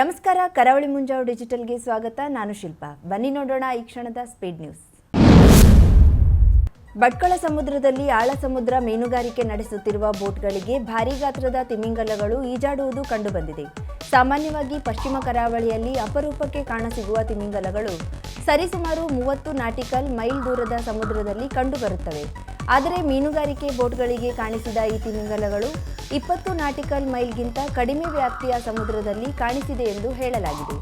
ನಮಸ್ಕಾರ, ಕರಾವಳಿ ಮುಂಜಾವು ಡಿಜಿಟಲ್ಗೆ ಸ್ವಾಗತ. ನಾನು ಶಿಲ್ಪಾ. ಬನ್ನಿ ನೋಡೋಣ ಈ ಕ್ಷಣದ ಸ್ಪೀಡ್ ನ್ಯೂಸ್. ಭಟ್ಕಳ ಸಮುದ್ರದಲ್ಲಿ ಆಳ ಸಮುದ್ರ ಮೀನುಗಾರಿಕೆ ನಡೆಸುತ್ತಿರುವ ಬೋಟ್ಗಳಿಗೆ ಭಾರೀ ಗಾತ್ರದ ತಿಮಿಂಗಲಗಳು ಈಜಾಡುವುದು ಕಂಡುಬಂದಿದೆ. ಸಾಮಾನ್ಯವಾಗಿ ಪಶ್ಚಿಮ ಕರಾವಳಿಯಲ್ಲಿ ಅಪರೂಪಕ್ಕೆ ಕಾಣಸಿಗುವ ತಿಮಿಂಗಲಗಳು ಸರಿಸುಮಾರು ಮೂವತ್ತು ನಾಟಿಕಲ್ ಮೈಲ್ ದೂರದ ಸಮುದ್ರದಲ್ಲಿ ಕಂಡುಬರುತ್ತವೆ. ಆದರೆ ಮೀನುಗಾರಿಕೆ ಬೋಟ್ಗಳಿಗೆ ಕಾಣಿಸಿದ ಈ ತಿಮಿಂಗಲಗಳು ಇಪ್ಪತ್ತು ನಾಟಿಕಲ್ ಮೈಲ್ಗಿಂತ ಕಡಿಮೆ ವ್ಯಾಪ್ತಿಯ ಸಮುದ್ರದಲ್ಲಿ ಕಾಣಿಸಿದೆ ಎಂದು ಹೇಳಲಾಗಿದೆ.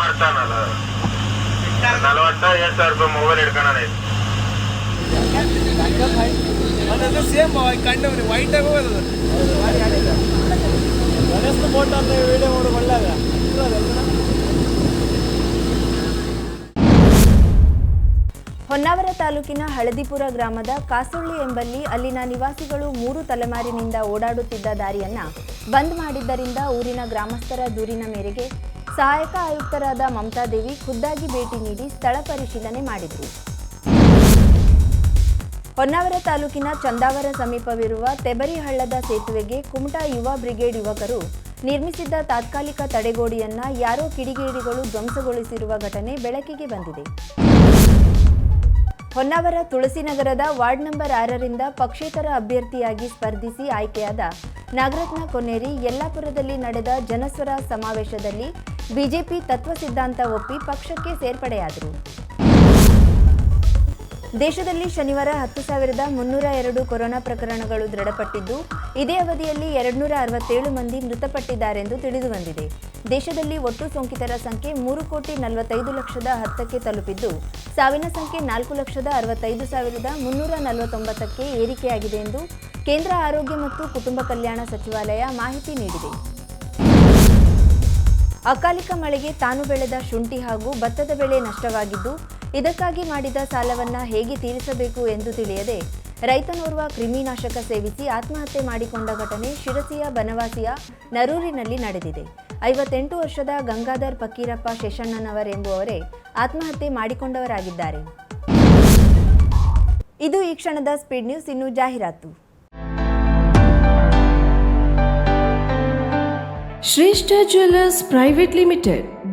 ಮಾಡ್ತಾನಲ್ಲ. ಹೊನ್ನಾವರ ತಾಲೂಕಿನ ಹಳದಿಪುರ ಗ್ರಾಮದ ಕಾಸುಳ್ಳಿ ಎಂಬಲ್ಲಿ ಅಲ್ಲಿನ ನಿವಾಸಿಗಳು ಮೂರು ತಲೆಮಾರಿನಿಂದ ಓಡಾಡುತ್ತಿದ್ದ ದಾರಿಯನ್ನ ಬಂದ್ ಮಾಡಿದ್ದರಿಂದ ಊರಿನ ಗ್ರಾಮಸ್ಥರ ದೂರಿನ ಮೇರೆಗೆ ಸಹಾಯಕ ಆಯುಕ್ತರಾದ ಮಮತಾದೇವಿ ಖುದ್ದಾಗಿ ಭೇಟಿ ನೀಡಿ ಸ್ಥಳ ಪರಿಶೀಲನೆ ಮಾಡಿದರು. ಹೊನ್ನಾವರ ತಾಲೂಕಿನ ಚಂದಾವರ ಸಮೀಪವಿರುವ ತೆಬರಿ ಹಳ್ಳದ ಸೇತುವೆಗೆ ಕುಮಟಾ ಯುವ ಬ್ರಿಗೇಡ್ ಯುವಕರು ನಿರ್ಮಿಸಿದ್ದ ತಾತ್ಕಾಲಿಕ ತಡೆಗೋಡೆಯನ್ನ ಯಾರೋ ಕಿಡಿಗೇಡಿಗಳು ಧ್ವಂಸಗೊಳಿಸಿರುವ ಘಟನೆ ಬೆಳಕಿಗೆ ಬಂದಿದೆ. ಹೊನ್ನಾವರ ತುಳಸಿನಗರದ ವಾರ್ಡ್ ನಂಬರ್ ಆರರಿಂದ ಪಕ್ಷೇತರ ಅಭ್ಯರ್ಥಿಯಾಗಿ ಸ್ಪರ್ಧಿಸಿ ಆಯ್ಕೆಯಾದ ನಾಗರತ್ನ ಕೊನೇರಿ ಯಲ್ಲಾಪುರದಲ್ಲಿ ನಡೆದ ಜನಸ್ವರ ಸಮಾವೇಶದಲ್ಲಿ ಬಿಜೆಪಿ ತತ್ವ ಸಿದ್ಧಾಂತ ಒಪ್ಪಿ ಪಕ್ಷಕ್ಕೆ ಸೇರ್ಪಡೆಯಾದರು. ದೇಶದಲ್ಲಿ ಶನಿವಾರ ಹತ್ತು ಸಾವಿರದ ಮುನ್ನೂರ ಎರಡು ಕೊರೋನಾ ಪ್ರಕರಣಗಳು ದೃಢಪಟ್ಟಿದ್ದು, ಇದೇ ಅವಧಿಯಲ್ಲಿ ಎರಡ್ನೂರ ಅರವತ್ತೇಳು ಮಂದಿ ಮೃತಪಟ್ಟಿದ್ದಾರೆಂದು ತಿಳಿದುಬಂದಿದೆ. ದೇಶದಲ್ಲಿ ಒಟ್ಟು ಸೋಂಕಿತರ ಸಂಖ್ಯೆ ಮೂರು ಕೋಟಿ ನಲವತ್ತೈದು ಲಕ್ಷದ ಹತ್ತಕ್ಕೆ ತಲುಪಿದ್ದು, ಸಾವಿನ ಸಂಖ್ಯೆ ನಾಲ್ಕು ಲಕ್ಷದ ಅರವತ್ತೈದು ಸಾವಿರದ ಮುನ್ನೂರ ನಲವತ್ತೊಂಬತ್ತಕ್ಕೆ ಏರಿಕೆಯಾಗಿದೆ ಎಂದು ಕೇಂದ್ರ ಆರೋಗ್ಯ ಮತ್ತು ಕುಟುಂಬ ಕಲ್ಯಾಣ ಸಚಿವಾಲಯ ಮಾಹಿತಿ ನೀಡಿದೆ. ಅಕಾಲಿಕ ಮಳೆಗೆ ತಾನು ಬೆಳೆದ ಶುಂಠಿ ಹಾಗೂ ಭತ್ತದ ಬೆಳೆ ನಷ್ಟವಾಗಿದ್ದು ಇದಕ್ಕಾಗಿ ಮಾಡಿದ ಸಾಲವನ್ನ ಹೇಗೆ ತೀರಿಸಬೇಕು ಎಂದು ತಿಳಿಯದೆ ರೈತನೋರ್ವ ಕ್ರಿಮಿನಾಶಕ ಸೇವಿಸಿ ಆತ್ಮಹತ್ಯೆ ಮಾಡಿಕೊಂಡ ಘಟನೆ ಶಿರಸಿಯ ಬನವಾಸಿಯ ನರೂರಿನಲ್ಲಿ ನಡೆದಿದೆ. ಐವತ್ತೆಂಟು ವರ್ಷದ ಗಂಗಾಧರ್ ಪಕ್ಕೀರಪ್ಪ ಶೇಷಣ್ಣನವರ್ ಎಂಬುವರೇ ಆತ್ಮಹತ್ಯೆ ಮಾಡಿಕೊಂಡವರಾಗಿದ್ದಾರೆ. ಇದು ಈ ಕ್ಷಣದ ಸ್ಪೀಡ್ ನ್ಯೂಸ್, ಇನ್ನು ಜಾಹೀರಾತು. Shreshta jewellers private limited